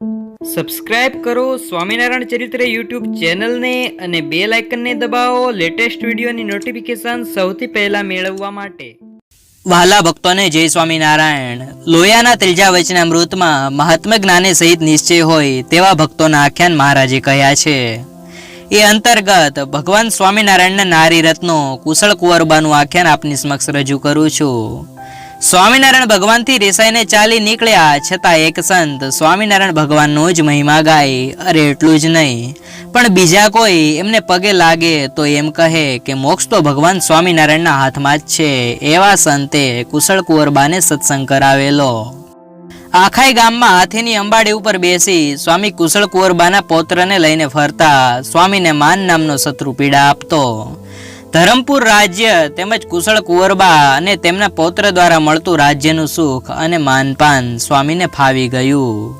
Subscribe કરો, સ્વામિનારાયણ ચરિત્ર YouTube ચેનલને અને બે લાઇકનને દબાવો લેટેસ્ટ વિડીયોની નોટિફિકેશન સૌથી પહેલા મેળવવા માટે. વહાલા ભક્તોને જય સ્વામિનારાયણ. લોયાના ત્રીજા વચનામૃતમાં મહાત્મા જ્ઞાને સહિત નિશ્ચય હોય તેવા ભક્તોના આખ્યાન મહારાજે કહ્યા છે. એ અંતર્ગત ભગવાન સ્વામિનારાયણના નારી રત્નો કુશળ કુંવરબાનું આખ્યાન આપની સમક્ષ રજૂ કરું છું. સ્વામિનારાયણ ભગવાનથી રેસાઈને ચાલી નીકળ્યા, છતાં એક સંત સ્વામિનારાયણ ભગવાનનો જ મહિમા ગાય, અરે એટલું જ નહીં. પણ બીજા કોઈ એમને પગે લાગે તો એમ કહે કે મોક્ષ તો ભગવાન સ્વામિનારાયણના હાથમાં જ છે, એવા સંતે કુશળ કુંવરબાને સત્સંગ કરાવેલો. આખાય ગામમાં હાથીની અંબાડી ઉપર બેસી સ્વામી કુશળ કુંવરબાના પૌત્રને લઈને ફરતા સ્વામીને માન નામનો શત્રુ પીડા આપતો. ધરમપુર રાજ્ય તેમજ કુશળ કુંવરબા અને તેમના પૌત્ર દ્વારા મળતું રાજ્યનું સુખ અને માનપાન સ્વામીને ફાવી ગયું.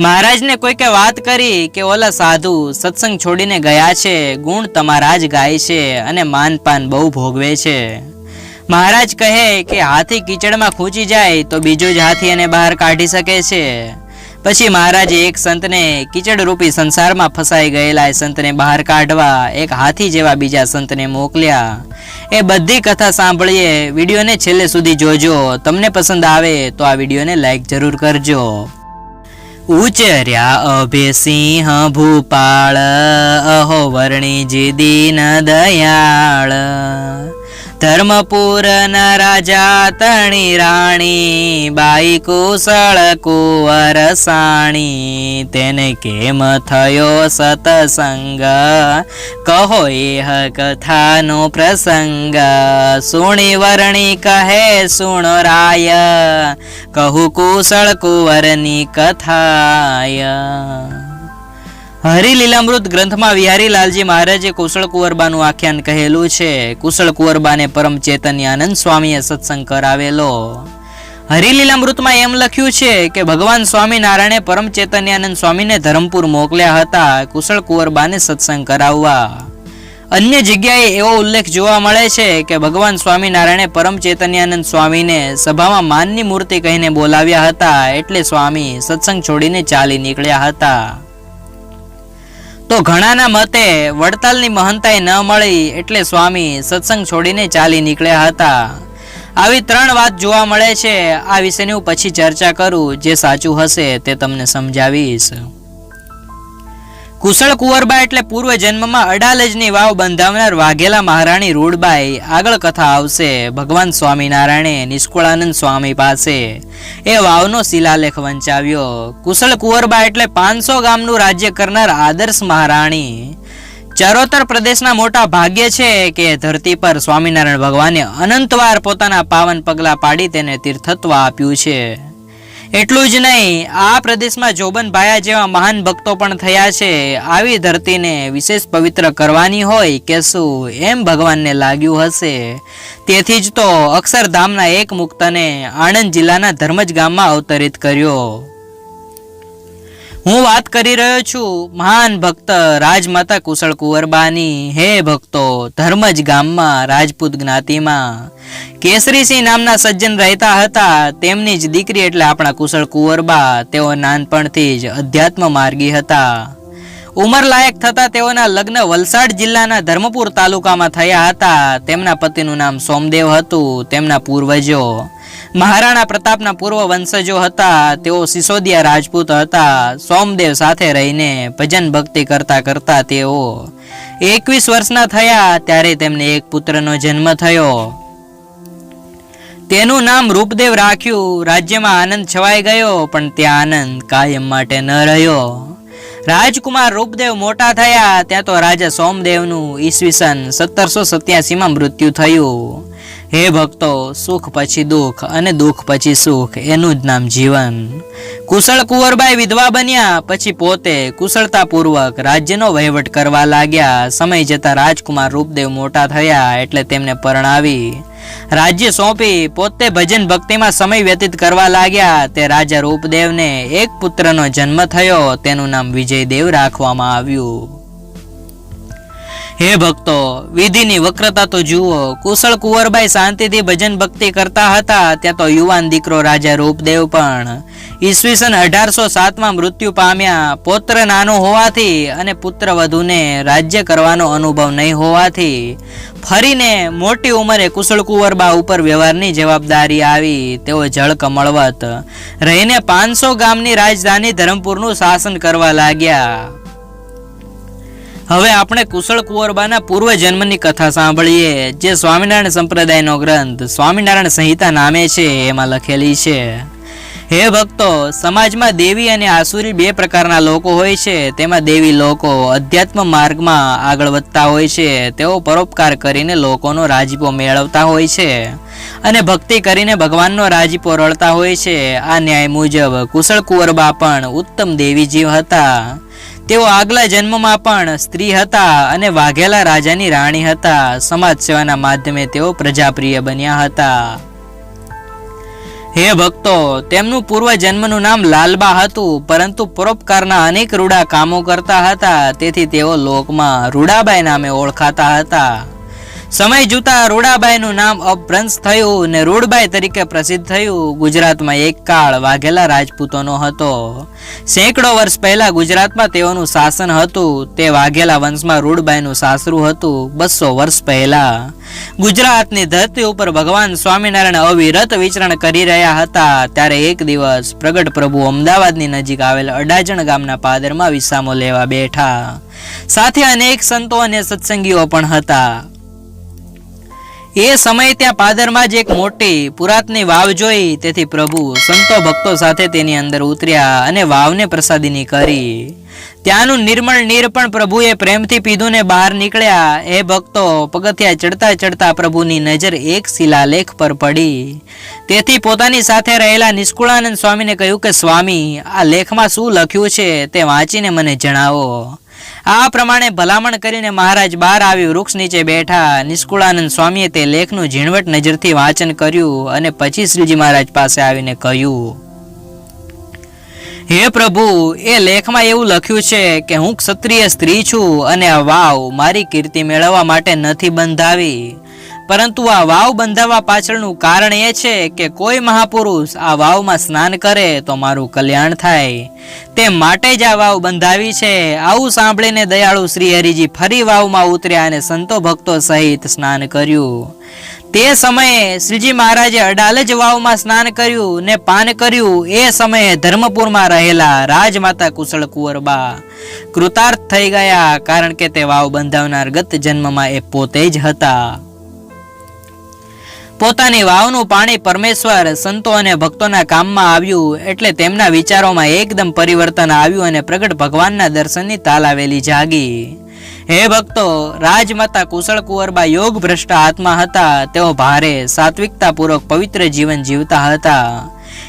મહારાજને કોઈકે વાત કરી કે, ઓલા સાધુ, સત્સંગ છોડીને ગયા છે, ગુણ તમારા જ ગાય છે અને માનપાન બહુ ભોગવે છે. મહારાજ કહે કે, હાથી કીચડમાં ખૂંચી જાય તો બીજો જ હાથી એને બહાર કાઢી શકે છે. પછી મહારાજે એક સંતને કીચડ રૂપી સંસારમાં ફસાઈ ગયેલા એ સંતને બહાર કાઢવા એક હાથી જેવા બીજા સંતને મોકલ્યા. એ બધી કથા સાંભળીએ વિડીયોને છેલ્લે સુધી જોજો. તમને પસંદ આવે તો આ વિડીયોને લાઈક જરૂર કરજો. ઉચર્યા અભેસિંહ ભૂપાળ, અહો વર્ણી જે દીન દયાળ. ધર્મપુર રાજા તણી રાણી, બાઈ કુશળ કુંવર સાણી. તેને કેમ થયો સતસંગ? કહો એહ કથાનો પ્રસંગ. સુણી વર્ણી કહે, સુણો રાય. કહું કુશળ કુંવરની કથાય. હરિલીલામૃત ગ્રંથમાં વિહારી લાલજી મહારાજે કુશળ કુંવરબાનું આખ્યાન કહેલું છે. કુશળ કુંવરબાને પરમ ચૈતન્યાનંદ સ્વામીએ સત્સંગ કરાવેલો. હરિલીલામૃતમાં એમ લખ્યું છે કે, ભગવાન સ્વામિનારાયણે પરમ ચેતન્યાનંદ સ્વામીને ધરમપુર મોકલ્યા હતા. કુશળ કુંવરબાને સત્સંગ કરાવવા. અન્ય જગ્યાએ એવો ઉલ્લેખ જોવા મળે છે કે, ભગવાન સ્વામિનારાયણે પરમ ચેતન્યાનંદ સ્વામીને સભામાં માનની મૂર્તિ કહીને બોલાવ્યા હતા. એટલે સ્વામી સત્સંગ છોડીને ચાલી નીકળ્યા હતા. તો ઘણાના મતે વડતાલની મહંતાએ ન મળી એટલે સ્વામી સત્સંગ છોડીને ચાલી નીકળ્યા હતા. આવી ત્રણ વાત જોવા મળે છે. આ વિશેની હું પછી ચર્ચા કરું. જે સાચું હશે તે તમને સમજાવીશ. કુશળ કુંવરબા એટલે પૂર્વ જન્મમાં અડાલજની વાવ બંધાવનાર વાઘેલા મહારાણી રૂડબાઈ. આગળ કથા આવશે. ભગવાન સ્વામિનારાયણે નિષ્કુળાનંદ સ્વામી પાસે એ વાવનો શિલાલેખ વંચાવ્યો. કુશળ કુંવરબા એટલે પાંચસો ગામનું રાજ્ય કરનાર આદર્શ મહારાણી. ચરોતર પ્રદેશના મોટા ભાગ્ય છે કે ધરતી પર સ્વામિનારાયણ ભગવાને અનંતવાર પોતાના પાવન પગલા પાડી તેને તીર્થત્વ આપ્યું છે. એટલું જ નહીં, આ પ્રદેશમાં જોબન ભાયા જેવા મહાન ભક્તો પણ થયા છે. આવી ધરતીને વિશેષ પવિત્ર કરવાની હોય કે શું એમ ભગવાનને લાગ્યું હશે. તેથી જ તો અક્ષરધામના એક મુક્તને આણંદ જિલ્લાના ધર્મજ ગામમાં અવતરિત કર્યો. હું વાત કરી રહ્યો છું મહાન ભક્ત રાજમાતા કુશળ કુંવરબાની. હે ભક્તો, ધર્મજ ગામમાં રાજપૂત જ્ઞાતિમાં. કેસરીસિંહ નામના સજ્જન રહેતા હતા, તેમની જ દીકરી એટલે આપણા કુશળ કુંવરબા, તેઓ નાનપણથી જ અધ્યાત્મ માર્ગી હતા. ઉંમર લાયક થતા તેઓના લગ્ન વલસાડ જિલ્લાના ધર્મપુર તાલુકામાં થયા હતા. તેમના પતિનું નામ સોમદેવ હતું, તેમના પૂર્વજો મહારાણા પ્રતાપના પૂર્વ વંશજો હતા. તેઓ સિસોદિયા રાજપૂત હતા. સોમદેવ સાથે રહીને ભજન ભક્તિ કરતા કરતા તેઓ એકવીસ વર્ષના થયા, ત્યારે તેમને એક પુત્રનો જન્મ થયો. તેનું નામ રૂપદેવ રાખ્યું. રાજ્યમાં આનંદ છવાઈ ગયો, પણ ત્યાં આનંદ કાયમ માટે ન રહ્યો. રાજકુમાર રૂપદેવ મોટા થયા. ત્યાં તો રાજા સોમદેવનું ઈસવીસન સત્તરસો સત્યાસીમાં મૃત્યુ થયું. હે ભક્તો, સુખ પછી દુઃખ અને દુઃખ પછી સુખ, એનું જ નામ જીવન. કુશળ કુંવરબાઈ વિધવા બન્યા, પછી પોતે કુશળતાપૂર્વક રાજ્યનો વહીવટ કરવા લાગ્યા. સમય જતા રાજકુમાર રૂપદેવ મોટા થયા, એટલે તેમને પરણાવી. રાજ્ય સોંપી, પોતે ભજન ભક્તિમાં સમય વ્યતીત કરવા લાગ્યા. તે રાજા રૂપદેવને એક પુત્રનો જન્મ થયો, તેનું નામ વિજયદેવ રાખવામાં આવ્યું. હે ભક્તો, વિધિની વક્રતા તો જુઓ. કુશળ કુંવરબાઈ શાંતિથી ભજન ભક્તિ કરતા હતા, ત્યાં તો યુવાન દીકરો રાજા રૂપદેવ પણ. ઈસવીસન અઢારસો સાતમાં મૃત્યુ પામ્યા. પોત્ર નાનો હોવાથી અને પુત્ર વધુને રાજ્ય કરવાનો અનુભવ નહીં હોવાથી. ફરીને મોટી ઉંમરે કુશળ કુંવરબા ઉપર વ્યવહારની જવાબદારી આવી. તેઓ જળ કમળવત. રહીને પાંચસો ગામની રાજધાની ધરમપુરનું શાસન કરવા લાગ્યા. હવે આપણે કુશળ કુંવરબાના પૂર્વ જન્મની કથા સાંભળીએ, જે સ્વામિનારાયણ સંપ્રદાયનો ગ્રંથ સ્વામિનારાયણ સંહિતા નામે છે, એમાં લખેલી છે, હે ભક્તો, સમાજમાં દેવી અને આસુરી બે પ્રકારના લોકો હોય છે. તેમાં દેવી લોકો અધ્યાત્મ માર્ગમાં આગળ વધતા હોય છે. તેઓ પરોપકાર કરીને લોકોનો રાજીપો મેળવતા હોય છે અને ભક્તિ કરીને ભગવાનનો રાજીપો રળતા હોય છે. આ ન્યાય મુજબ કુશળ કુંવરબા પણ ઉત્તમ દેવી જીવ હતા. તેઓ આગલા જન્મમાં પણ સ્ત્રી હતા અને વાઘેલા રાજાની રાણી હતા. સમાજ સેવાના માધ્યમે તેઓ પ્રજાપ્રિય બન્યા હતા. હે ભક્તો, તેમનું પૂર્વ જન્મનું નામ લાલબા હતું, પરંતુ પરોપકારના અનેક રૂડા કામો કરતા હતા, તેથી તેઓ લોકમાં રૂડાબાઈ નામે ઓળખાતા હતા. સમય જૂતા રૂડાબાઈનું નામ અપભ્રંશ થયું ને રૂડબાઈ તરીકે પ્રસિદ્ધ થયું. ગુજરાતમાં એક કાળ વાઘેલા રાજપૂતોનો હતો. સેંકડો વર્ષ પહેલા ગુજરાતમાં તેઓનું શાસન હતું. તે વાઘેલા વંશમાં રૂડબાઈનું સાસરું હતું બસો વર્ષ પહેલા. ગુજરાતની ધરતી ઉપર ભગવાન સ્વામિનારાયણ અવિરત વિચરણ કરી રહ્યા હતા. ત્યારે એક દિવસ પ્રગટ પ્રભુ અમદાવાદની નજીક આવેલ અડાજણ ગામના પાદરમાં વિસામો લેવા બેઠા. સાથે અનેક સંતો અને સત્સંગીઓ પણ હતા. એ સમયે ત્યાં પાદરમાં જ એક મોટી પુરાતની વાવ જોઈ. તેથી પ્રભુ સંતો ભક્તો સાથે તેની અંદર ઉતર્યા અને વાવને પ્રસાદીની કરી. ત્યાંનું નિર્મળ નીર પણ પ્રભુએ પ્રેમથી પીધું ને બહાર નીકળ્યા. એ ભક્તો પગથિયા ચડતા ચડતા પ્રભુની નજર એક શિલાલેખ પર પડી. તેથી પોતાની સાથે રહેલા નિષ્કુળાનંદ સ્વામીને કહ્યું કે, સ્વામી, આ લેખમાં શું લખ્યું છે તે વાંચીને મને જણાવો. આ પ્રમાણે ભલામણ કરીને મહારાજ બહાર આવી વૃક્ષ નીચે બેઠા. નિષ્કુળાનંદ સ્વામીએ તે લેખનું ઝીણવટ નજરથી વાંચન કર્યું અને પછી શ્રીજી મહારાજ પાસે આવીને કહ્યું, હે પ્રભુ, એ લેખમાં એવું લખ્યું છે કે હું ક્ષત્રિય સ્ત્રી છું અને વાવ મારી કીર્તિ મેળવવા માટે નથી બંધાવી. પરંતુ આ વાવ બંધાવવા પાછળનું કારણ એ છે કે કોઈ મહાપુરુષ આ વાવમાં સ્નાન કરે તો મારું કલ્યાણ થાય. તે માટે જ આ વાવ બંધાવી છે. આવું સાંભળીને દયાળુ શ્રી હરિજી ફરી વાવમાં ઉતર્યા અને સંતો ભક્તો સહિત સ્નાન કર્યું. તે સમયે શ્રીજી મહારાજે અડાલજ વાવમાં સ્નાન કર્યું ને પાન કર્યું. એ સમયે ધર્મપુરમાં રહેલા રાજમાતા કુશળ કુંવરબા કૃતાર્થ થઈ ગયા કારણ કે તે વાવ બંધાવનાર ગત જન્મમાં એ પોતે જ હતા. પોતાની વાવનું પાણી પરમેશ્વર સંતો અને ભક્તોના કામમાં આવ્યું એટલે તેમના વિચારોમાં એકદમ પરિવર્તન આવ્યું અને પ્રગટ ભગવાનના દર્શનની તાલ આવેલી જાગી. હે ભક્તો, રાજમાતા કુશળ કુંવરબા યોગ ભ્રષ્ટ આત્મા હતા. તેઓ ભારે સાત્વિકતાપૂર્વક પવિત્ર જીવન જીવતા હતા.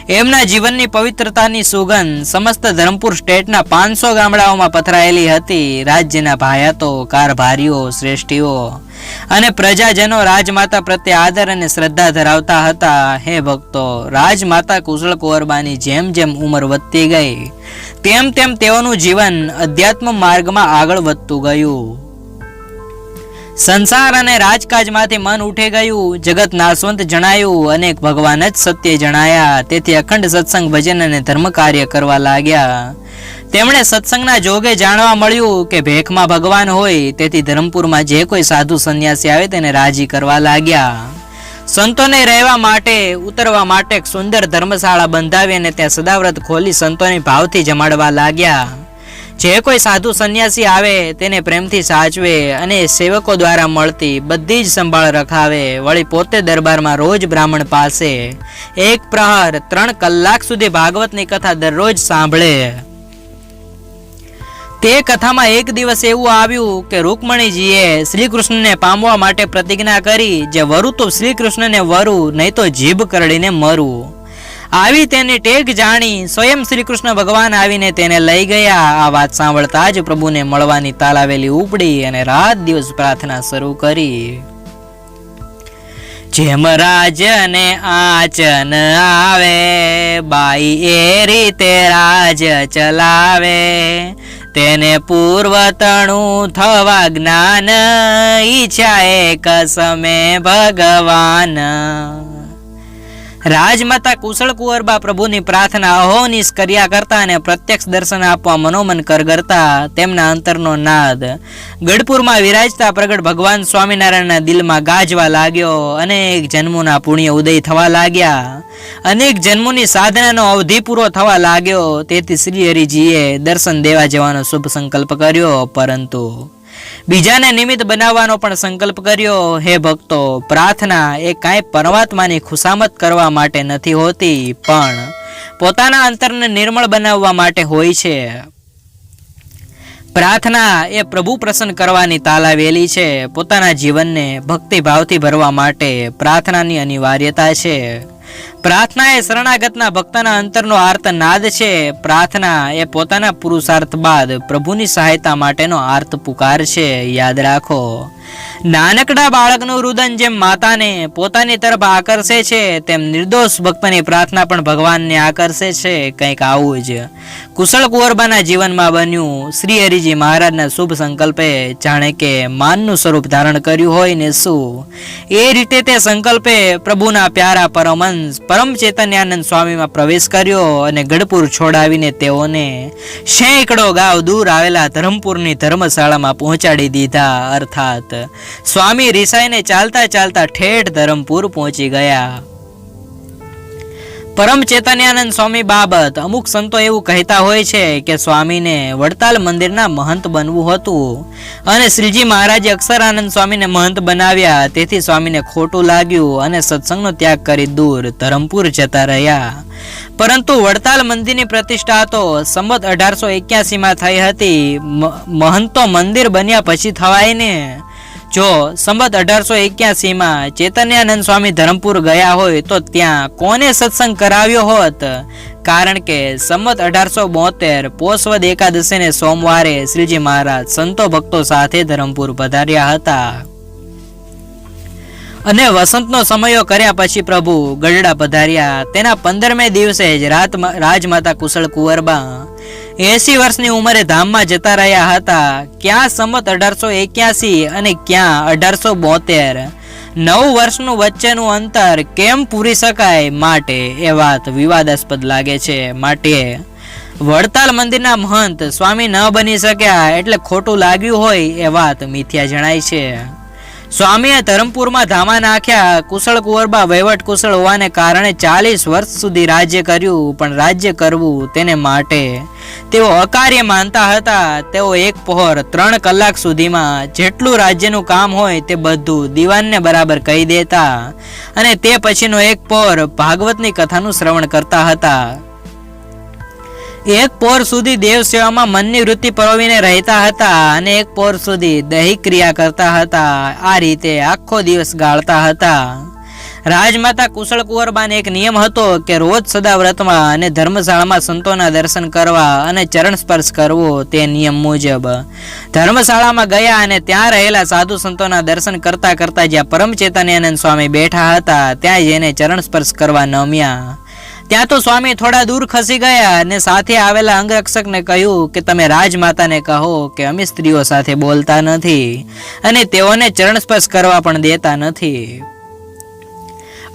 એમના જીવનની પવિત્રતાની સુગંધ સમસ્ત ધરમપુર સ્ટેટના પાંચસો ગામડાઓમાં પથરાયેલી હતી. રાજ્યના ભાયાતો, કારભારીઓ, શ્રેષ્ઠીઓ અને પ્રજાજનો રાજમાતા પ્રત્યે આદર અને શ્રદ્ધા ધરાવતા હતા. હે ભક્તો, રાજમાતા કુશળ કુંવરબાની જેમ જેમ ઉંમર વધતી ગઈ, તેમ તેમ તેઓનું જીવન અધ્યાત્મ માર્ગમાં આગળ વધતું ગયું. સંસાર અને રાજકાજમાંથી મન ઉઠે ગયું, જગત નાશવંત જણાયું, અનેક ભગવાન જ સત્ય જણાયા, તેથી અખંડ સત્સંગ ભજન અને ધર્મ કાર્ય કરવા લાગ્યા. તેમણે સત્સંગના જોગે જાણવા મળ્યું કે ભેખમાં ભગવાન હોય, તેથી ધરમપુરમાં જે કોઈ સાધુ સંન્યાસી આવે તેને રાજી કરવા લાગ્યા. સંતોને રહેવા માટે, ઉતરવા માટે સુંદર ધર્મશાળા બંધાવી અને ત્યાં સદાવ્રત ખોલી સંતોની ભાવથી જમાડવા લાગ્યા. જે કોઈ સાધુ સંન્યાસી આવે તેને પ્રેમથી સાચવે અને સેવકો દ્વારા મળતી બધી જ સંભાળ રખાવે, વળી પોતે દરબારમાં રોજ બ્રાહ્મણ પાસે એક પ્રહર ત્રણ કલાક સુધી ભાગવતની કથા દરરોજ સાંભળે. તે કથામાં એક દિવસ એવું આવ્યું કે રૂકમણીજીએ શ્રી કૃષ્ણને પામવા માટે પ્રતિજ્ઞા કરી, જે વરુ તો શ્રી કૃષ્ણને વરુ, નહીં તો જીભ કરડીને મરું. આવી તેની ટેક જાણી સ્વયં શ્રી કૃષ્ણ ભગવાન આવીને તેને લઈ ગયા. આ વાત સાંભળતા જ પ્રભુને મળવાની તાલાવેલી ઉપડી અને રાત દિવસ પ્રાર્થના શરૂ કરી. જેમ રાજને આચન આવે, બાઈ એ રીતે રાજ ચલાવે. તેને પૂર્વતણું થવા જ્ઞાન ઈચ્છા એક સમે ભગવાન. રાજમાતા કુશળ કુંવરબા પ્રભુની પ્રાર્થના અહોનિશ કર્યા કરતા અને પ્રત્યક્ષ દર્શન આપવા મનોમન કરગરતા તેમના અંતરનો નાદ. ગઢપુરમાં વિરાજતા પ્રગટ ભગવાન સ્વામિનારાયણના દિલમાં ગાજવા લાગ્યો. અનેક જન્મોના પુણ્ય ઉદય થવા લાગ્યા. અનેક જન્મોની સાધનાનો અવધિ પૂરો થવા લાગ્યો. તેથી શ્રી હરિજીએ દર્શન દેવા જવાનો શુભ સંકલ્પ કર્યો. પરંતુ બીજાને નિમિત્ત બનાવવાનો પણ સંકલ્પ કર્યો. હે ભક્તો, પ્રાર્થના એ કાંઈ પરમાત્માની ખુશામત કરવા માટે નથી હોતી, પણ પોતાના અંતરને નિર્મળ બનાવવા માટે હોય છે. પ્રાર્થના એ પ્રભુ પ્રસન્ન કરવાની તાલાવેલી છે. પોતાના જીવનને ભક્તિભાવથી ભરવા માટે પ્રાર્થનાની અનિવાર્યતા છે. પ્રાર્થના એ શરણાગતના ભક્તના અંતરનો આર્ત નાદ છે. પ્રાર્થના એ પોતાના પુરુષાર્થ બાદ પ્રભુની સહાયતા માટેનો આર્ત પુકાર છે. યાદ રાખો. નાનકડા બાળકનું રુદન જેમ માતાને પોતાની તરફ આકર્ષે છે, તેમ નિર્દોષ ભક્તની પ્રાર્થના પણ ભગવાનને આકર્ષે છે. કંઈક આવું જ. કુશળ કુંવરબાના જીવનમાં બન્યું. શ્રી હરિજી મહારાજના શુભ સંકલ્પે જાણે કે માનનું સ્વરૂપ ધારણ કર્યું હોય ને શું? એ રીતે તે સંકલ્પે પ્રભુના પ્યારા પરમહંસ પરમ ચેતન્યાનંદ સ્વામીમાં પ્રવેશ કર્યો અને ગઢપુર છોડાવીને તેઓને સેંકડો ગાવ દૂર આવેલા ધરમપુરની ધર્મશાળામાં પહોંચાડી દીધા. અર્થાત, સ્વામી રિસાઈને ચાલતા ચાલતા ઠેઠ ધરમપુર પહોંચી ગયા. પરમ ચેતન્યાનંદ સ્વામી બાબત અમુક સંતો એવું કહેતા હોય છે કે સ્વામીને વડતાલ મંદિરના મહંત બનવું હતું. અને શ્રીજી મહારાજે અક્ષરાનંદ સ્વામીને મહંત બનાવ્યા. તેથી સ્વામીને ખોટું લાગ્યું અને સત્સંગનો ત્યાગ કરી દૂર ધરમપુર જતા રહ્યા. પરંતુ વડતાલ મંદિરની પ્રતિષ્ઠા તો સંમત અઢારસો એક્યાસીમાં થઈ હતી. મહંતો મંદિર બન્યા પછી થવાય ને જો સંબત અઢારસો એક્યાસીમાં ચૈતન્યાનંદ સ્વામી ધરમપુર ગયા હોય તો ત્યાં કોને સત્સંગ કરાવ્યો હોત? કારણ કે સંમત અઢારસો બોતેર પોષવદ એકાદશીને સોમવારે શ્રીજી મહારાજ સંતો ભક્તો સાથે ધરમપુર પધાર્યા હતા. અને વસંતનો સમયો કર્યા પછી પ્રભુ ગઢડા પધાર્યા. તેના પંદરમે દિવસે જ રાત રાજમાતા કુશળ કુંવરબા એસી વર્ષની ઉંમરે ધામમાં જતા રહ્યા હતા. ક્યાં સંમત અઢારસો એક્યાસી અને ક્યાં અઢારસો બોતેર? નવ વર્ષનું વચ્ચેનું અંતર કેમ પૂરી શકાય માટે એ વાત વિવાદાસ્પદ લાગે છે. માટે વડતાલ મંદિરના મહંત સ્વામી ન બની શક્યા એટલે ખોટું લાગ્યું હોય એ વાત મિથ્યા જણાય છે. સ્વામીએ ધરમપુરમાં ધામા નાખ્યા. કુશળ કુંવરબા વહીવટ કુશળ હોવાને કારણે ચાલીસ વર્ષ સુધી રાજ્ય કર્યું, પણ રાજ્ય કરવું તેને માટે. તેઓ અકાર્ય માનતા હતા. તેઓ એક પહોર ત્રણ કલાક સુધીમાં જેટલું રાજ્યનું કામ હોય તે બધું દીવાનને બરાબર કહી દેતા. અને તે પછીનો એક પહોર ભાગવતની કથાનું શ્રવણ કરતા હતા. એક પોર સુધી દેવ સેવામાં મનની વૃત્તિ પરોવીને રહેતા હતા અને એક પોર સુધી દૈહિક ક્રિયા કરતા હતા. આ રીતે આખો દિવસ ગાળતા હતા. રાજમાતા કુશળ કુંવરબાને એક નિયમ હતો કે રોજ સદા વ્રતમાં અને ધર્મશાળામાં સંતોના દર્શન કરવા અને ચરણ સ્પર્શ કરવો તે નિયમ મુજબ. ધર્મશાળામાં ગયા અને ત્યાં રહેલા સાધુ સંતોના દર્શન કરતા કરતા જ્યાં પરમ ચેતન્યાનંદ સ્વામી બેઠા હતા, ત્યાં જઈને ચરણ સ્પર્શ કરવા નમ્યા. ત્યાં તો સ્વામી થોડા દૂર ખસી ગયા અને સાથે આવેલા અંગરક્ષકને કહ્યું કે તમે રાજમાતાને કહો કે અમે સ્ત્રીઓ સાથે બોલતા નથી અને તેઓને ચરણ સ્પર્શ કરવા પણ દેતા નથી.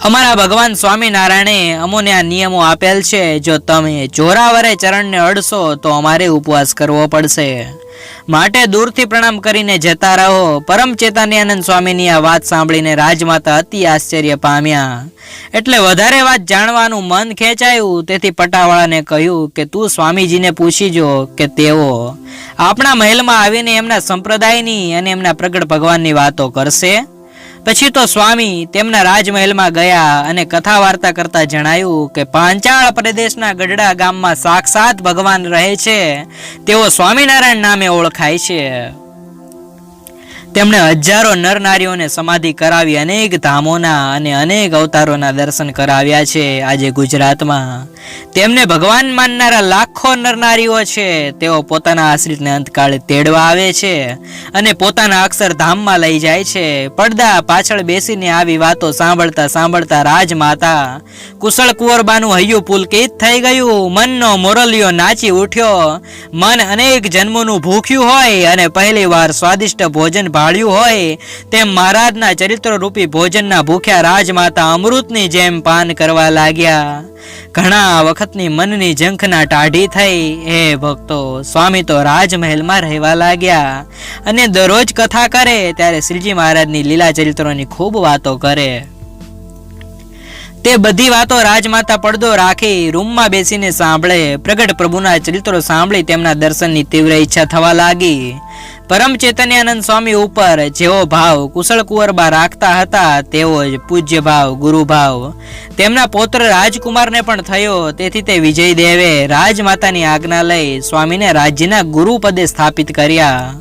અમારા ભગવાન સ્વામિનારાયણે અમોને આ નિયમો આપેલ છે, જો તમે જોરાવરે ચરણને અડશો, તો અમારે ઉપવાસ કરવો પડશે. માટે દૂરથી પ્રણામ કરીને જતા રહો. પરમ ચેતન્યાનંદ સ્વામીની આ વાત સાંભળીને રાજમાતા અતિ આશ્ચર્ય પામ્યા. એટલે વધારે વાત જાણવાનું મન ખેંચાયું, તેથી પટાવાળાને કહ્યું કે તું સ્વામીજીને પૂછી જો કે તેઓ આપણા મહેલમાં આવીને એમના સંપ્રદાયની અને એમના પ્રગટ ભગવાનની વાતો કરશે? પછી તો સ્વામી તેમના રાજમહેલમાં ગયા અને કથા વાર્તા કરતા જણાયું કે પાંચાળ પ્રદેશના ગઢડા ગામમાં સાક્ષાત ભગવાન રહે છે. તેઓ સ્વામિનારાયણ નામે ઓળખાય છે. તેમણે હજારો નર નારીઓને સમાધિ કરાવી અનેક ધામોના અને અનેક અવતારોના દર્શન કરાવ્યા છે આજે ગુજરાતમાં. તેમને ભગવાન માનનારા લાખો નર નારીઓ છે. તેઓ પોતાના આશ્રિતને અંતકાળે તેડવા આવે છે અને પોતાના અક્ષરધામમાં લઈ જાય છે. પડદા પાછળ બેસીને આવી વાતો સાંભળતા સાંભળતા રાજમાતા, કુશળ કુંવરબાનું હૈયું પુલકિત થઈ ગયું. મનનો મોરલિયો નાચી ઉઠ્યો. મન અનેક જન્મોનું ભૂખ્યું હોય અને પહેલી વાર સ્વાદિષ્ટ ભોજન ભાળ્યું હોય તેમ મહારાજના ચરિત્ર રૂપી ભોજનના ભૂખ્યા રાજમાતા અમૃતની જેમ પાન કરવા લાગ્યા. ઘણા વખતની મનની ઝંખના ટાઢી થઈ. હે ભક્તો, સ્વામી તો રાજમહેલમાં રહેવા લાગ્યા અને દરરોજ કથા કરે ત્યારે શ્રીજી મહારાજની લીલા ચરિત્રોની ખૂબ વાતો કરે. તે બધી વાતો રાજમાતા પડદો રાખી રૂમમાં બેસીને સાંભળે. પ્રગટ પ્રભુના ચરિત્રો સાંભળી તેમના દર્શનની તીવ્ર ઈચ્છા થવા લાગી. પરમ ચૈતન્યાનંદ સ્વામી ઉપર જેવો ભાવ કુશળ કુંવરબા રાખતા હતા, તેવો જ પૂજ્ય ભાવ, ગુરુ ભાવ. તેમના પૌત્ર રાજકુમારને પણ થયો, તેથી તે વિજય દેવે રાજમાતાની આજ્ઞા લઈ સ્વામીને રાજ્યના ગુરુ પદે સ્થાપિત કર્યા.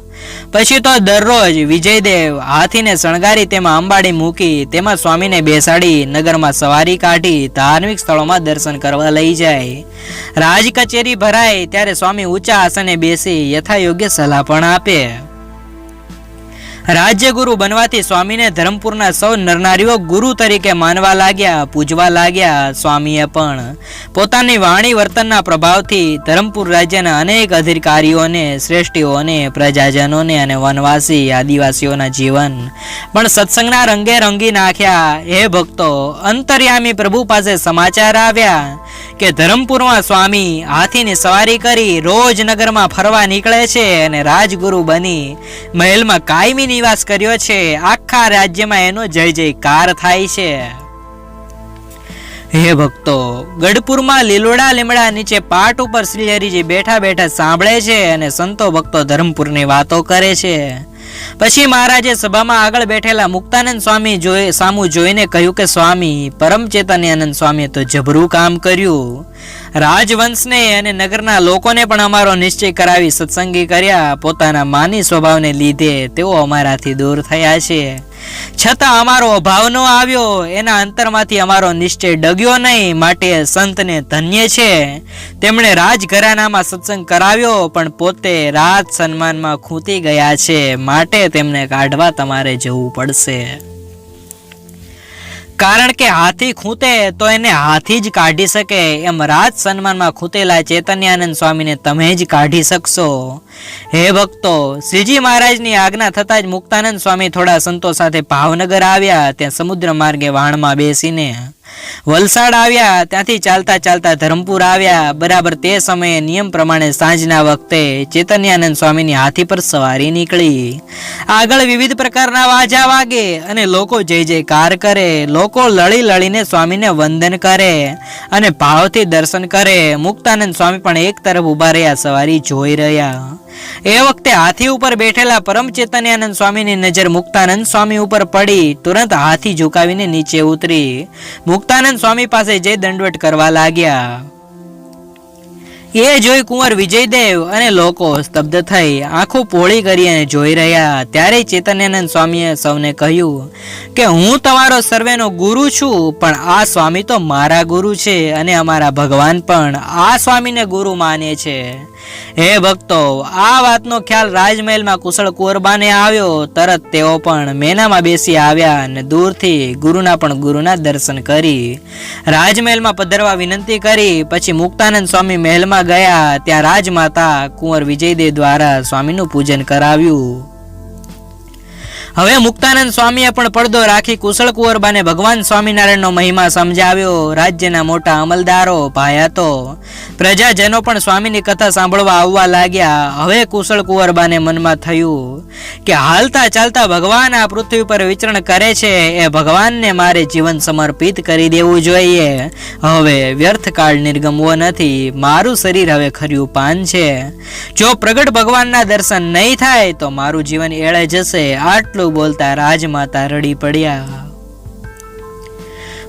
પછી તો દરરોજ વિજયદેવ હાથીને શણગારી તેમાં અંબાડી મૂકી તેમાં સ્વામીને બેસાડી નગરમાં સવારી કાઢી ધાર્મિક સ્થળોમાં દર્શન કરવા લઈ જાય. રાજ કચેરી ભરાય ત્યારે સ્વામી ઊંચા આસને બેસી યથાયોગ્ય સલાહ પણ આપે. રાજ્યગુરુ બનવાથી સ્વામીને ધરમપુરના સૌ નરનારીઓ ગુરુ તરીકે માનવા લાગ્યા, પૂજવા લાગ્યા સ્વામીએ પણ. પોતાની વાણી વર્તનના પ્રભાવથી ધરમપુર રાજ્યના અનેક અધિકારીઓને, શ્રેષ્ઠીઓને, પ્રજાજનોને અને વનવાસી આદિવાસીઓના જીવન પણ સત્સંગના રંગે રંગી નાખ્યા. હે ભક્તો, અંતર્યામી પ્રભુ પાસે સમાચાર આવ્યા કે ધરમપુરમાં સ્વામી હાથીની સવારી કરી રોજ નગરમાં ફરવા નીકળે છે અને રાજગુરુ બની મહેલમાં કાયમી નિવાસ કર્યો છે. આખા રાજ્યમાં એનો જય જયકાર થાય છે. હે ભક્તો, ગઢપુરમાં લીલોડા લીમડા નીચે પાટ ઉપર શ્રી હરિજી બેઠા બેઠા સાંભળે છે અને સંતો ભક્તો ધરમપુરની વાતો કરે છે. પછી મહારાજે સભામાં આગળ બેઠેલા મુક્તાનંદ સ્વામી જોઈ, સામુ જોઈને કહ્યું કે સ્વામી, પરમ ચેતન્યાનંદ સ્વામીએ તો જબરું કામ કર્યું. રાજવંશને અને નગરના લોકોને પણ અમારો નિશ્ચય કરાવી સત્સંગી કર્યા. પોતાના માની સ્વભાવને લીધે તેઓ અમારાથી દૂર થયા છે. છતાં અમારો અભાવ ન આવ્યો. એના અંતરમાંથી અમારો નિશ્ચય ડગ્યો નહીં. માટે સંતને ધન્ય છે. તેમણે રાજઘરાનામાં સત્સંગ કરાવ્યો, પણ પોતે રાજ સન્માનમાં ખૂંતી ગયા છે. માટે તેમને કાઢવા તમારે જવું પડશે. કારણ કે હાથી ખૂંતે તો એને હાથી જ કાઢી શકે. એમ રાજ સન્માનમાં ખૂંતેલા ચૈતન્યાનંદ સ્વામીને તમે જ કાઢી શકશો. હે ભક્તો, શ્રીજી મહારાજની આજ્ઞા થતાં જ મુક્તાનંદ સ્વામી થોડા સંતો સાથે ભાવનગર આવ્યા. ત્યાં સમુદ્ર માર્ગે વાણમાં બેસીને વલસાડ આવ્યા. ત્યાંથી ચાલતા ચાલતા ધરમપુર આવ્યા. બરાબર તે સમયે નિયમ પ્રમાણે સાંજના વખતે ચેતન્યાનંદ સ્વામીની હાથી પર સવારી નીકળી. આગળ વિવિધ પ્રકારના વાજા વાગે અને લોકો જય જયકાર કરે. લોકો લળી લળીને સ્વામીને વંદન કરે અને ભાવથી દર્શન કરે. મુક્તાનંદ સ્વામી પણ એક તરફ ઊભા રહ્યા, સવારી જોઈ રહ્યા. એ વખતે હાથી ઉપર બેઠેલા પરમ ચેતન્યાનંદ સ્વામીની નજર મુક્તાનંદ સ્વામી ઉપર પડી, તુરંત હાથી ઝુકાવીને નીચે ઉતરી. મુક્તાનંદ સ્વામી પાસે જઈ દંડવટ કરવા લાગ્યા. એ જોઈ કુંવર વિજયદેવ અને લોકો સ્તબ્ધ થઈ આંખો પોળી કરી જોઈ રહ્યા. ત્યારે ચેતન્યાનંદ સ્વામીએ સૌને કહ્યું કે, હું તમારો સર્વેનો ગુરુ છું, પણ આ સ્વામી તો મારા ગુરુ છે અને અમારા ભગવાન પણ આ સ્વામીને ગુરુ માને છે. હે ભક્તો, આ વાતનો ખ્યાલ રાજમહેલમાં કુશળ કુંવરબાને આવ્યો. તરત તેઓ પણ મેનામાં બેસી આવ્યા અને દૂરથી ગુરુના પણ ગુરુના દર્શન કરી. રાજમહેલમાં પધરવા વિનંતી કરી. પછી મુક્તાનંદ સ્વામી મહેલમાં ગયા ત્યાં રાજમાતા કુંવર વિજયદેવ દ્વારા સ્વામીનું પૂજન કરાવ્યું. હવે મુક્તાનંદ સ્વામીએ પણ પડદો રાખી કુશળ કુંવરબાને ભગવાન સ્વામિનારાયણનો મહિમા સમજાવ્યો. રાજ્યના મોટા અમલદારો ભાયાતો પ્રજાજનો પણ સ્વામીની કથા સાંભળવા આવવા લાગ્યા. હવે કુશળ કુંવરબાને મનમાં થયું કે હાલતા ચાલતા ભગવાન આ પૃથ્વી પર વિચરણ કરે છે. એ ભગવાનને મારે જીવન સમર્પિત કરી દેવું જોઈએ. હવે વ્યર્થ કાળ નિર્ગમવો નથી. મારું શરીર હવે ખર્યું પાન છે. જો પ્રગટ ભગવાનના દર્શન નહીં થાય તો મારું જીવન એળે જશે. આટલું બોલતા રાજમાતા રડી પડ્યા.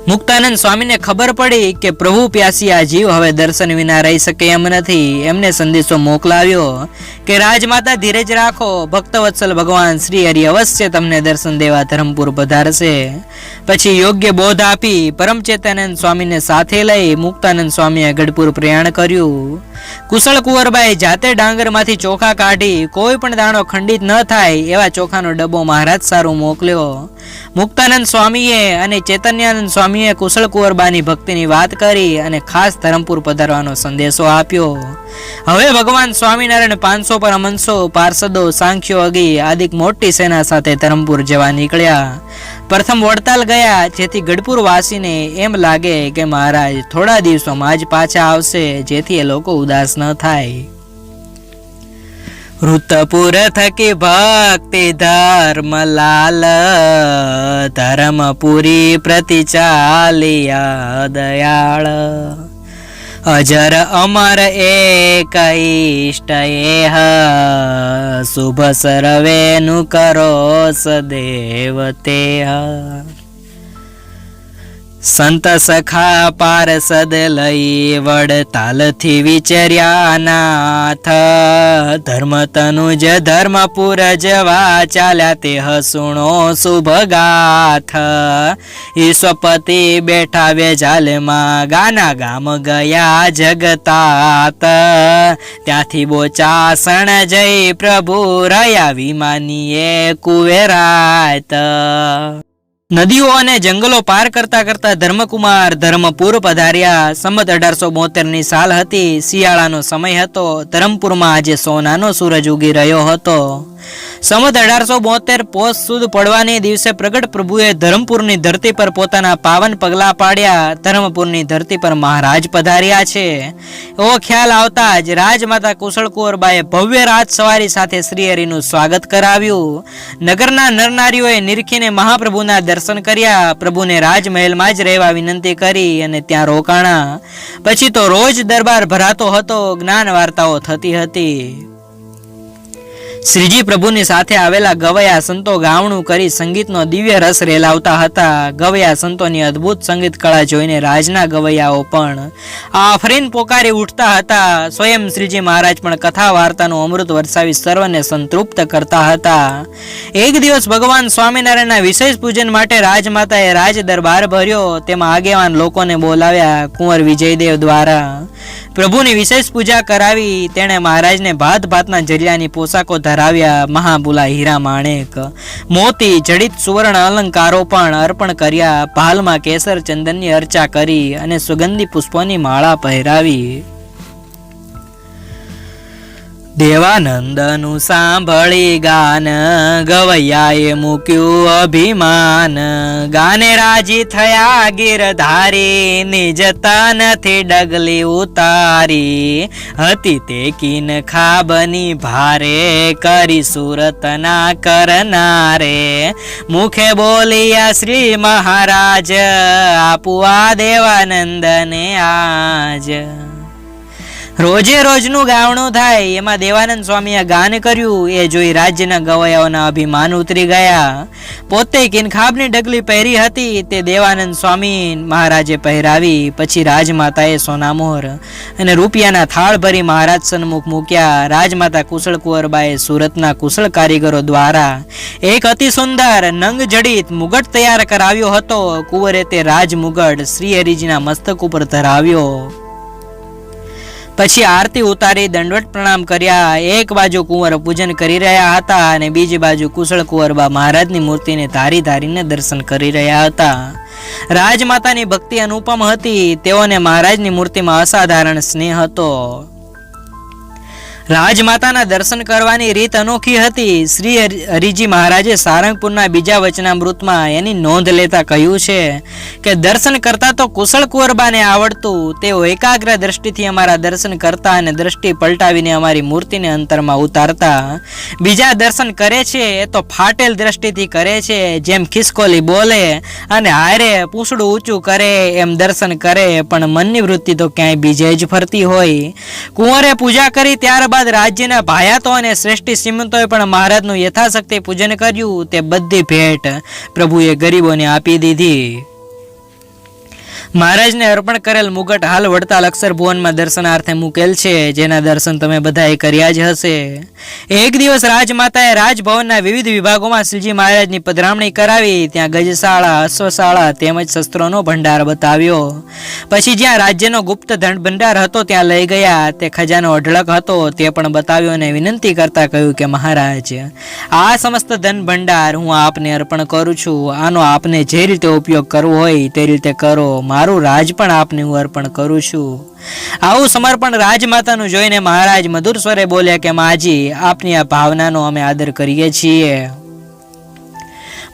મુક્તાનંદ સ્વામીને ખબર પડી કે પ્રભુ પ્યાસી આ જીવ હવે દર્શન વિના રહી શકે એમ નથી. એમને સંદેશો મોકલાવ્યો કે, રાજમાતા ધીરજ રાખો ભક્તવત્સલ ભગવાન શ્રી હરિ અવશ્ય તમને દર્શન દેવા ધરમપુર પધારશે. પછી યોગ્ય બોધ આપી પરમ ચેતાનંદ સ્વામીને સાથે લઈ મુક્તાનંદ સ્વામીએ ગઢપુર પ્રયાણ કર્યું. કુશળ કુંવરબાઈ જાતે ડાંગરમાંથી ચોખા કાઢી કોઈ પણ દાણો ખંડિત ન થાય એવા ચોખાનો ડબ્બો મહારાજ સારું મોકલ્યો. મુક્તાનંદ સ્વામીએ અને ચૈતન્યાનંદ સ્વામીએ કુશળ કુંવરબાની ભક્તિની વાત કરી અને ખાસ ધરમપુર પધારવાનો સંદેશો આપ્યો. હવે ભગવાન સ્વામિનારાયણ પાંચસો પર અમનસો પાર્ષદો સાંખ્યો અગી આદિક મોટી સેના સાથે ધરમપુર જવા નીકળ્યા. પ્રથમ વડતાલ ગયા, જેથી ગઢપુર વાસીને એમ લાગે કે મહારાજ થોડા દિવસોમાં જ પાછા આવશે, જેથી એ લોકો ઉદાસ ન થાય. ઋતપુર થકી ભક્તિ ધર્મ લાલ, ધર્મપુરી પ્રતિ ચાલિયા દયાળ અજર અમર એક એ એહ, શુભ સર્વેનું કરો સદેવ તેહ. સંત સખા પારસદ લઈ વડતાલથી વિચર્યા નાથ. ધર્મ તનુજ ધર્મપુર જવા ચાલ્યા તે હસુણો શુભ ગાથ ઈશ્વપતિ બેઠા વેજાલમાં ગાના ગામ ગયા જગતાત. ત્યાંથી બોચાસણ જઈ પ્રભુ રહ્યા વિમાનીએ કુવેરાત. નદીઓ અને જંગલો પાર કરતા કરતા ધર્મકુમાર ધર્મપુર પધાર્યા. સંમત અઢારસો બોતેરની સાલ હતી. શિયાળાનો સમય હતો. ધરમપુરમાં આજે સોનાનો સૂરજ ઉગી રહ્યો હતો. સંમત અઢારસો બોતેર પોષ સુદ પડવાની દિવસે પ્રગટ પ્રભુએ ધરમપુરની ધરતી પર પોતાના પાવન પગલા પાડ્યા. ધર્મપુરની ધરતી પર મહારાજ પધાર્યા છે. એવો ખ્યાલ આવતા જ રાજમાતા કુશળ કુંવરબાએ ભવ્ય રાજ સવારી સાથે શ્રીહરિનું સ્વાગત કરાવ્યું. નગરના નરનારીઓએ નિરખીને મહાપ્રભુના દર્શન કર્યા. પ્રભુને રાજમહેલમાં જ રહેવા વિનંતી કરી અને ત્યાં રોકાણા. પછી તો રોજ દરબાર ભરાતો હતો, જ્ઞાન વાર્તાઓ થતી હતી. શ્રીજી પ્રભુની સાથે આવેલા ગવયા સંતો ગાવણું કરી સંગીતનો દિવ્ય રસ રેલાવતા હતા. ગવયા સંતોની અદ્ભુત સંગીત કળા જોઈને રાજના ગવૈયાઓ પણ આફરીન પોકારી ઉઠતા હતા. સ્વયં શ્રીજી મહારાજ પણ કથા વાર્તાનું અમૃત વરસાવી સર્વને સંતૃપ્ત કરતા હતા. એક દિવસ ભગવાન સ્વામિનારાયણના વિશેષ પૂજન માટે રાજમાતાએ રાજ દરબાર ભર્યો. તેમાં આગેવાન લોકોને બોલાવ્યા કુંવર વિજયદેવ દ્વારા. પ્રભુની વિશેષ પૂજા કરાવી. તેણે મહારાજને ભાત ભાતના જરિયાની પોશાકો ધરાવ્યા મહાબુલા હીરા માણેક મોતી, જડિત, સુવર્ણ અલંકારો પણ અર્પણ કર્યા. ભાલમાં કેસર ચંદનની અર્ચા કરી અને સુગંધી પુષ્પોની માળા પહેરાવી. દેવાનંદનું સાંભળી ગાન, ગવૈયાએ મૂક્યું અભિમાન. ગાને રાજી થયા ગીરધારી, નિજતા નથી ડગલી ઉતારી. હતી તે કિન ખાબની ભારે, કરી સુરતના કરનારે. મુખે બોલિયા શ્રી મહારાજ, આપુઆ દેવાનંદને આજ. રોજે રોજનું ગાવણું થાય. એમાં દેવાનંદ સ્વામીએ ગાન કર્યું. એ જોઈ રાજ્યના ગવયાઓના અભિમાન ઉતરી ગયા. પોતે કિનખાબની ડગલી પહેરી હતી. તે દેવાનંદ સ્વામી મહારાજે પહેરાવી. પછી રાજમાતાએ સોનામોહર અને રૂપિયાના થાળ ભરી મહારાજ સન્મુખ મૂક્યા. રાજમાતા કુશળ કુંવરબાએ સુરતના કુશળ કારીગરો દ્વારા એક અતિ સુંદર નંગ જડિત મુગટ તૈયાર કરાવ્યો હતો. કુંવરે તે રાજ મુગટ શ્રી હરિજીના મસ્તક ઉપર ધરાવ્યો. પછી આરતી ઉતારી દંડવટ પ્રણામ કર્યા. એક બાજુ કુંવર પૂજન કરી રહ્યા હતા અને બીજી બાજુ કુશળ કુંવરબા મહારાજની મૂર્તિને ધારી ધારીને દર્શન કરી રહ્યા હતા. રાજમાતાની ભક્તિ અનુપમ હતી. તેઓને મહારાજની મૂર્તિમાં અસાધારણ સ્નેહ હતો. રાજમાતાના દર્શન કરવાની રીત અનોખી હતી. શ્રી હરિજી મહારાજે સારંગપુરના બીજા વચનામૃતમાં એની નોંધ લેતા કહ્યું છે કે દર્શન કરતા તો કુશળ કુંવરબાને આવડતું. તેઓ એકાગ્ર દ્રષ્ટિથી અમારા દર્શન કરતા અને દ્રષ્ટિ પલટાવીને અમારી મૂર્તિને અંતરમાં ઉતારતા. બીજા દર્શન કરે છે એ તો ફાટેલ દ્રષ્ટિથી કરે છે, જેમ ખિસકોલી બોલે અને હારે પૂંછડું ઊંચું કરે એમ દર્શન કરે, પણ મનની વૃત્તિ તો ક્યાંય બીજે જ ફરતી હોય. કુંવરે પૂજા કરી ત્યારબાદ રાજ્યના ભાયાતો અને શ્રેષ્ઠ શ્રીમંતોએ પણ મહારાજનું યથાશક્તિ પૂજન કર્યું, તે બધી ભેટ પ્રભુએ ગરીબોને આપી દીધી. મહારાજને અર્પણ કરેલ મુગટ હાલ વડતાલ અક્ષર ભુવનમાં દર્શનાર્થે મૂકેલ છે, જેના દર્શન તમે બધાએ કર્યા જ હશે. એક દિવસ રાજમાતાએ રાજભવનના વિવિધ વિભાગોમાં શ્રીજી મહારાજની પધરામણી કરાવી, ત્યાં ગજશાળા, અશ્વશાળા તેમજ શસ્ત્રોનો ભંડાર બતાવ્યો. પછી જ્યાં રાજ્યનો ગુપ્ત ભંડાર હતો, ત્યાં લઈ ગયા. તે ખજાનો અઢળક હતો, તે પણ બતાવ્યો અને વિનંતી કરતા કહ્યું કે, મહારાજ, આ સમસ્ત ધન ભંડાર હું આપને અર્પણ કરું છું. આનો આપને જે રીતે ઉપયોગ કરવો હોય, તે રીતે કરો. મારું રાજ પણ આપને હું અર્પણ કરું છું. આવું સમર્પણ રાજમાતાનું જોઈને મહારાજ મધુર સ્વરે બોલ્યા કે, માજી, આપની આ ભાવનાનો અમે આદર કરીએ છીએ.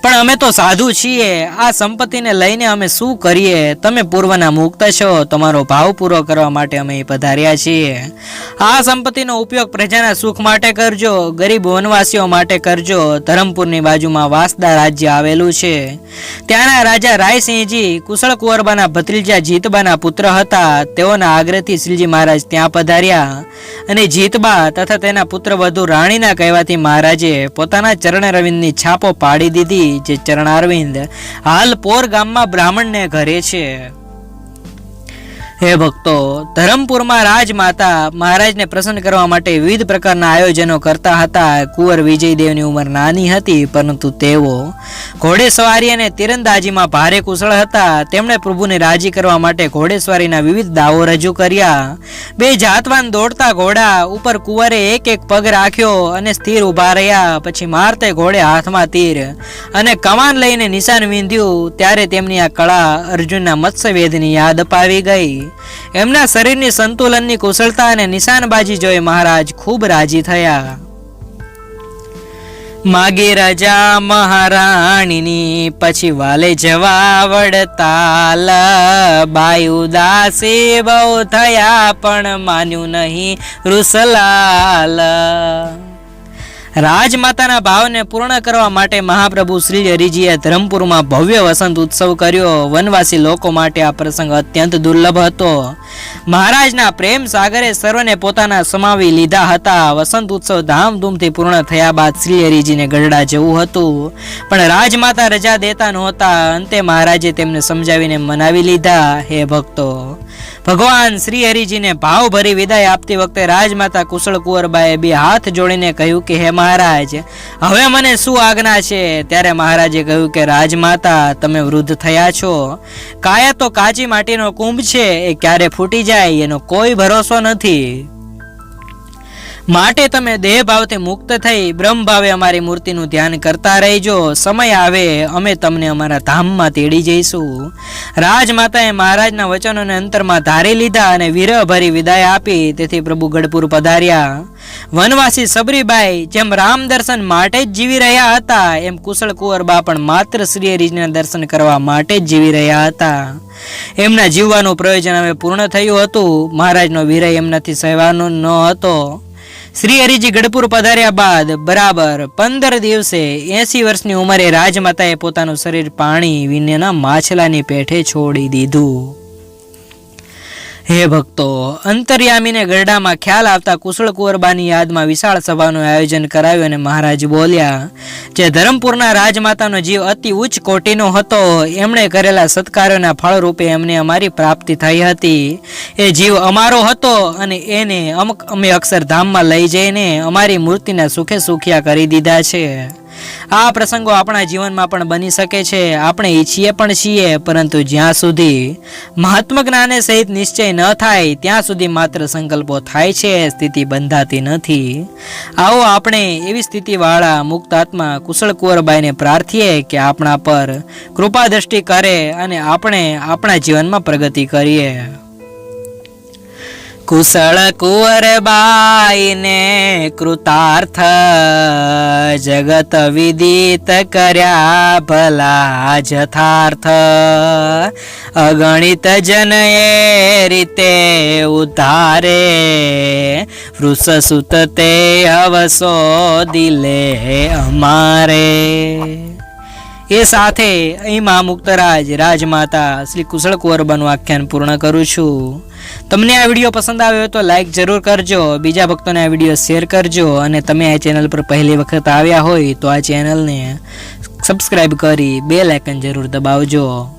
પણ અમે તો સાધુ છીએ. આ સંપત્તિને લઈને અમે શું કરીએ? તમે પૂર્વના મુક્ત છો. તમારો ભાવ પૂરો કરવા માટે અમે પધાર્યા છીએ. આ સંપત્તિનો ઉપયોગ પ્રજાના સુખ માટે કરજો. ગરીબ વનવાસીઓ માટે કરજો. ધરમપુરની બાજુમાં વાસદા રાજ્ય આવેલું છે. ત્યાંના રાજા રાયસિંહજી કુશળ કુંવરબાના ભત્રીજા જીતબાના પુત્ર હતા. તેઓના આગ્રહથી શ્રીજી મહારાજ ત્યાં પધાર્યા અને જીતબા તથા તેના પુત્ર વધુ રાણીના કહેવાથી મહારાજે પોતાના ચરણ રવિંદની છાપો પાડી દીધી. જે ચરણારવિંદ હાલ પોર ગામમાં બ્રાહ્મણને ઘરે છે. હે ભક્તો, ધરમપુરમાં રાજમાતા મહારાજને પ્રસન્ન કરવા માટે વિવિધ પ્રકારના આયોજનો કરતા હતા. કુંવર વિજયદેવની ઉંમર નાની હતી, પરંતુ તેઓ ઘોડેસવારી અને તીરંદાજીમાં ભારે કુશળ હતા. તેમણે પ્રભુને રાજી કરવા માટે ઘોડેસવારીના વિવિધ દાવો રજૂ કર્યા. બે જાતવાન દોડતા ઘોડા ઉપર કુંવરે એક એક પગ રાખ્યો અને સ્થિર ઊભા રહ્યા. પછી મારતે ઘોડે હાથમાં તીર અને કમાન લઈને નિશાન વીંધ્યું. ત્યારે તેમની આ કળા અર્જુનના મત્સ્યવેદની યાદ અપાવી ગઈ. એમના શરીરની સંતુલનની કુશળતા અને નિશાનબાજી જોઈ મહારાજ ખૂબ રાજી થયા. માગે રાજા મહારાણીની પછી વાલે જવા વડતાલ બાઈ ઉદાસી બહુ થયા પણ માન્યું નહીં રૂસલાલ. રાજમાતાના ભાવને પૂર્ણ કરવા માટે મહાપ્રભુ શ્રી હરિજીએ ધરમપુરમાં ભવ્ય વસંત ઉત્સવ કર્યો. વનવાસી લોકો માટે આ પ્રસંગ અત્યંત દુર્લભ હતો. મહારાજના પ્રેમ સાગરે સર્વને પોતાના સમાવી લીધા હતા. વસંત ઉત્સવ ધામધૂમથી પૂર્ણ થયા બાદ શ્રી હરિજીને ગઢડા જવું હતું. પણ રાજમાતા રજા દેતા નહોતા. અંતે મહારાજે તેમને સમજાવીને મનાવી લીધા. હે ભક્તો ભગવાન શ્રી હરિજીને ભાવ ભરી વિદાય આપતી વખતે રાજમાતા કુશળ કુંવરબાએ બે હાથ જોડીને કહ્યું કે, હે મહારાજ, હવે મને શું આજ્ઞા છે? ત્યારે મહારાજે કહ્યું કે, રાજમાતા, તમે વૃદ્ધ થયા છો. કાયા તો કાચી માટીનો કુંભ છે, એ ક્યારે ફૂટી જાય એનો કોઈ ભરોસો નથી. માટે તમે દેહ ભાવથી મુક્ત થઈ બ્રહ્મ ભાવે અમારી મૂર્તિનું ધ્યાન કરતા રહેજો. સમય આવે, અમે તમને અમારા ધામમાં તેડી જઈશું. રાજમાતાએ મહારાજના વચનોને અંતરમાં ધારી લીધા અને વિરહ ભરી વિદાય આપી. તેથી પ્રભુ ગઢપુર પધાર્યા. વનવાસી સબરીબાઈ, જેમ રામ દર્શન માટે જ જીવી રહ્યા હતા, એમ કુશળ કુંવરબા પણ માત્ર શ્રી હરિજીના દર્શન કરવા માટે જ જીવી રહ્યા હતા. એમના જીવવાનું પ્રયોજન હવે પૂર્ણ થયું હતું. મહારાજનો વિરહ એમનાથી સહેવાનો ન હતો. શ્રી હરિજી ગઢપુર પધાર્યા બાદ બરાબર પંદર દિવસે એસી વર્ષની ઉંમરે રાજમાતાએ પોતાનું શરીર પાણી વિનેના માછલાની પેઠે છોડી દીધું. હે ભક્તો, અંતર્યામીને ગરડામાં ખ્યાલ આવતા કુશળ કુંવરબાની યાદમાં વિશાળ સભાનું આયોજન કરાયું અને મહારાજ બોલ્યા, જે ધરમપુરના રાજમાતાનો જીવ અતિ ઉચ્ચ કોટીનો હતો, એમણે કરેલા સત્કાર્યોના ફળરૂપે એમને અમારી પ્રાપ્તિ થઈ હતી. એ જીવ અમારો હતો અને એને અમુક અમે અક્ષરધામમાં લઈ જઈને અમારી મૂર્તિના સુખે સુખિયા કરી દીધા છે. આ પ્રસંગો આપણા જીવનમાં પણ બની શકે છે. આપણે ઈચ્છીએ પણ છીએ, પરંતુ જ્યાં સુધી મહાત્મ જ્ઞાને સહિત નિશ્ચય ન થાય, ત્યાં સુધી માત્ર સંકલ્પો થાય છે, સ્થિતિ બંધાતી નથી. આવો આપણે એવી સ્થિતિવાળા મુક્ત આત્મા કુશળ કુંવરબાઈને પ્રાર્થીએ કે આપણા પર કૃપા દ્રષ્ટિ કરે અને આપણે આપણા જીવનમાં પ્રગતિ કરીએ. કુશળ કુંવરબાઈને કૃતાર્થ જગત વિદિત કર્યા ભલા જથાર્થ. અગણિત જન એ રીતે ઉધારે વૃષસુત તે અવસો દિલે અમારે. એ સાથે અહીં મા મુક્તરાજ, રાજમાતા, શ્રી કુશળ કુંવરબાનું આખ્યાન પૂર્ણ કરું છું. તમને આ વીડિયો પસંદ આવ્યો તો લાઇક જરૂર કરજો, બીજા ભક્તોને આ વીડિયો શેર કરજો અને તમે આ ચેનલ પર પહેલી વખત આવ્યા હોય તો આ ચેનલને સબસ્ક્રાઈબ કરી બે લાઇકન જરૂર દબાવજો.